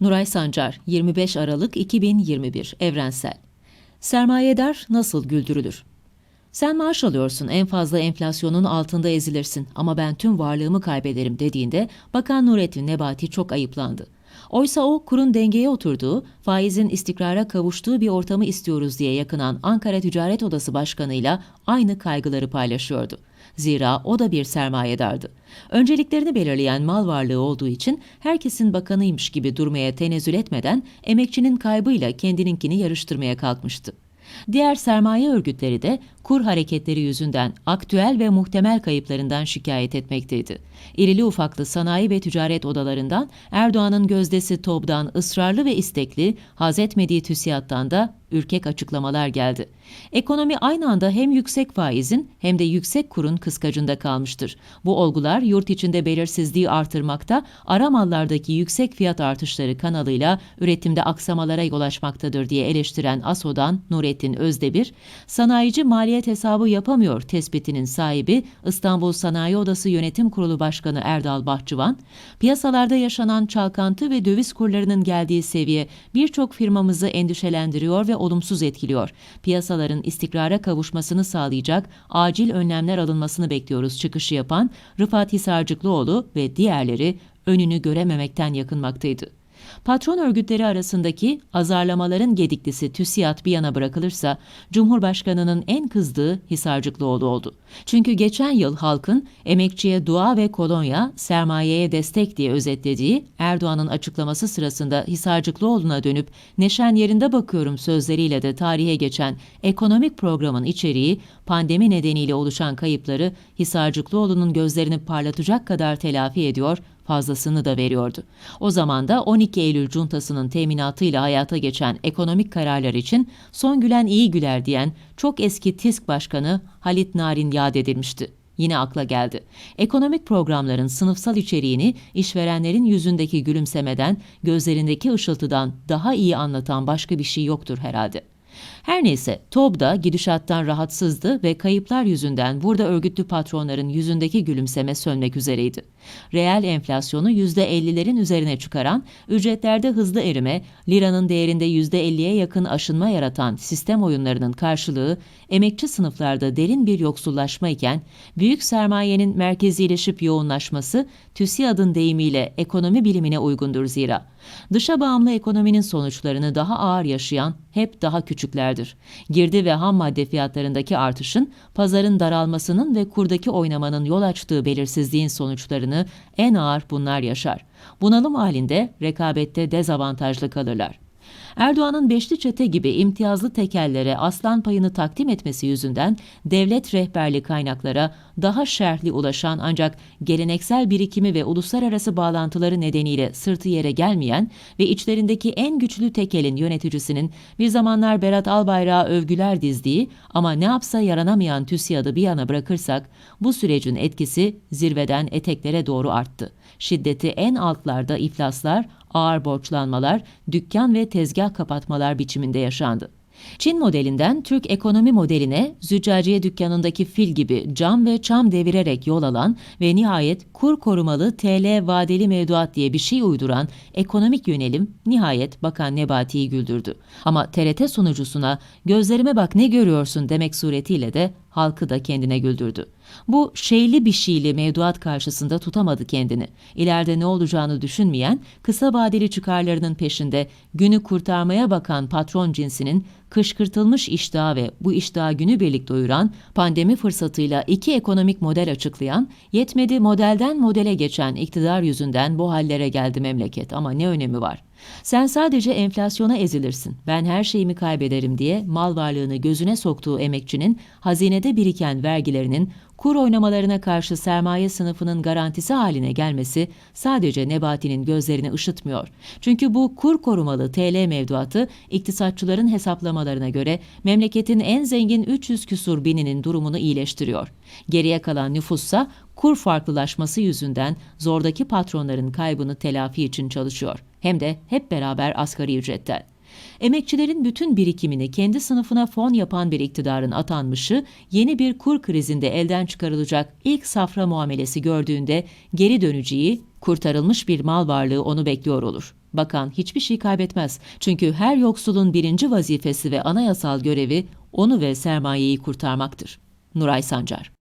Nuray Sancar, 25 Aralık 2021, Evrensel. Sermayedar nasıl güldürülür? Sen maaş alıyorsun, en fazla enflasyonun altında ezilirsin ama ben tüm varlığımı kaybederim dediğinde Bakan Nurettin Nebati çok ayıplandı. Oysa o kurun dengeye oturduğu, faizin istikrara kavuştuğu bir ortamı istiyoruz diye yakınan Ankara Ticaret Odası Başkanı'yla aynı kaygıları paylaşıyordu. Zira o da bir sermayedardı. Önceliklerini belirleyen mal varlığı olduğu için herkesin bakanıymış gibi durmaya tenezzül etmeden emekçinin kaybıyla kendininkini yarıştırmaya kalkmıştı. Diğer sermaye örgütleri de kur hareketleri yüzünden aktüel ve muhtemel kayıplarından şikayet etmekteydi. İrili ufaklı sanayi ve ticaret odalarından Erdoğan'ın gözdesi TOB'dan ısrarlı ve istekli, haz etmediği TÜSİAD'dan da ürkek açıklamalar geldi. Ekonomi aynı anda hem yüksek faizin hem de yüksek kurun kıskacında kalmıştır. Bu olgular yurt içinde belirsizliği artırmakta, ara mallardaki yüksek fiyat artışları kanalıyla üretimde aksamalara yol açmaktadır diye eleştiren ASO'dan Nurettin Özdebir, sanayici maliyet hesabı yapamıyor tespitinin sahibi İstanbul Sanayi Odası Yönetim Kurulu Başkanı Erdal Bahçıvan, piyasalarda yaşanan çalkantı ve döviz kurlarının geldiği seviye birçok firmamızı endişelendiriyor ve olumsuz etkiliyor. Piyasaların istikrara kavuşmasını sağlayacak acil önlemler alınmasını bekliyoruz çıkışı yapan Rıfat Hisarcıklıoğlu ve diğerleri önünü görememekten yakınmaktaydı. Patron örgütleri arasındaki azarlamaların gediklisi TÜSİAD bir yana bırakılırsa, Cumhurbaşkanı'nın en kızdığı Hisarcıklıoğlu oldu. Çünkü geçen yıl halkın emekçiye dua ve kolonya, sermayeye destek diye özetlediği Erdoğan'ın açıklaması sırasında Hisarcıklıoğlu'na dönüp neşen yerinde bakıyorum sözleriyle de tarihe geçen ekonomik programın içeriği pandemi nedeniyle oluşan kayıpları Hisarcıklıoğlu'nun gözlerini parlatacak kadar telafi ediyor, fazlasını da veriyordu. O zaman da 12 Eylül cuntasının teminatıyla hayata geçen ekonomik kararlar için son gülen iyi güler diyen çok eski TİSK Başkanı Halit Narin yad edilmişti. Yine akla geldi. Ekonomik programların sınıfsal içeriğini işverenlerin yüzündeki gülümsemeden, gözlerindeki ışıltıdan daha iyi anlatan başka bir şey yoktur herhalde. Her neyse TOB da gidişattan rahatsızdı ve kayıplar yüzünden burada örgütlü patronların yüzündeki gülümseme sönmek üzereydi. Reel enflasyonu %50'lerin üzerine çıkaran, ücretlerde hızlı erime, liranın değerinde %50'ye yakın aşınma yaratan sistem oyunlarının karşılığı emekçi sınıflarda derin bir yoksullaşma iken, büyük sermayenin merkezileşip yoğunlaşması TÜSİAD'ın deyimiyle ekonomi bilimine uygundur zira. Dışa bağımlı ekonominin sonuçlarını daha ağır yaşayan hep daha küçüklerdir. Girdi ve ham madde fiyatlarındaki artışın, pazarın daralmasının ve kurdaki oynamanın yol açtığı belirsizliğin sonuçlarını en ağır bunlar yaşar. Bunalım halinde rekabette dezavantajlı kalırlar. Erdoğan'ın beşli çete gibi imtiyazlı tekellere aslan payını takdim etmesi yüzünden devlet rehberli kaynaklara daha şerhli ulaşan ancak geleneksel birikimi ve uluslararası bağlantıları nedeniyle sırtı yere gelmeyen ve içlerindeki en güçlü tekelin yöneticisinin bir zamanlar Berat Albayrak'a övgüler dizdiği ama ne yapsa yaranamayan TÜSİAD'ı bir yana bırakırsak bu sürecin etkisi zirveden eteklere doğru arttı. Şiddeti en altlarda iflaslar, ağır borçlanmalar, dükkan ve tezgah kapatmalar biçiminde yaşandı. Çin modelinden Türk ekonomi modeline züccaciye dükkanındaki fil gibi cam ve çam devirerek yol alan ve nihayet kur korumalı TL vadeli mevduat diye bir şey uyduran ekonomik yönelim nihayet Bakan Nebati'yi güldürdü. Ama TRT sunucusuna gözlerime bak ne görüyorsun demek suretiyle de halkı da kendine güldürdü. Bu şeyli bir şeyli mevduat karşısında tutamadı kendini. İleride ne olacağını düşünmeyen, kısa vadeli çıkarlarının peşinde günü kurtarmaya bakan patron cinsinin kışkırtılmış iştahı ve bu iştahı günübirlik doyuran, pandemi fırsatıyla iki ekonomik model açıklayan, yetmedi modelden modele geçen iktidar yüzünden bu hallere geldi memleket ama ne önemi var? Sen sadece enflasyona ezilirsin, ben her şeyimi kaybederim diye mal varlığını gözüne soktuğu emekçinin hazinede biriken vergilerinin kur oynamalarına karşı sermaye sınıfının garantisi haline gelmesi sadece Nebati'nin gözlerini ışıtmıyor. Çünkü bu kur korumalı TL mevduatı iktisatçıların hesaplamalarına göre memleketin en zengin 300 küsur bininin durumunu iyileştiriyor. Geriye kalan nüfussa kur farklılaşması yüzünden zordaki patronların kaybını telafi için çalışıyor. Hem de hep beraber asgari ücretten. Emekçilerin bütün birikimini kendi sınıfına fon yapan bir iktidarın atanmışı, yeni bir kur krizinde elden çıkarılacak ilk safra muamelesi gördüğünde geri döneceği Kurtarılmış bir mal varlığı onu bekliyor olur. Bakan hiçbir şey kaybetmez. Çünkü her yoksulun birinci vazifesi ve anayasal görevi onu ve sermayeyi kurtarmaktır. Nuray Sancar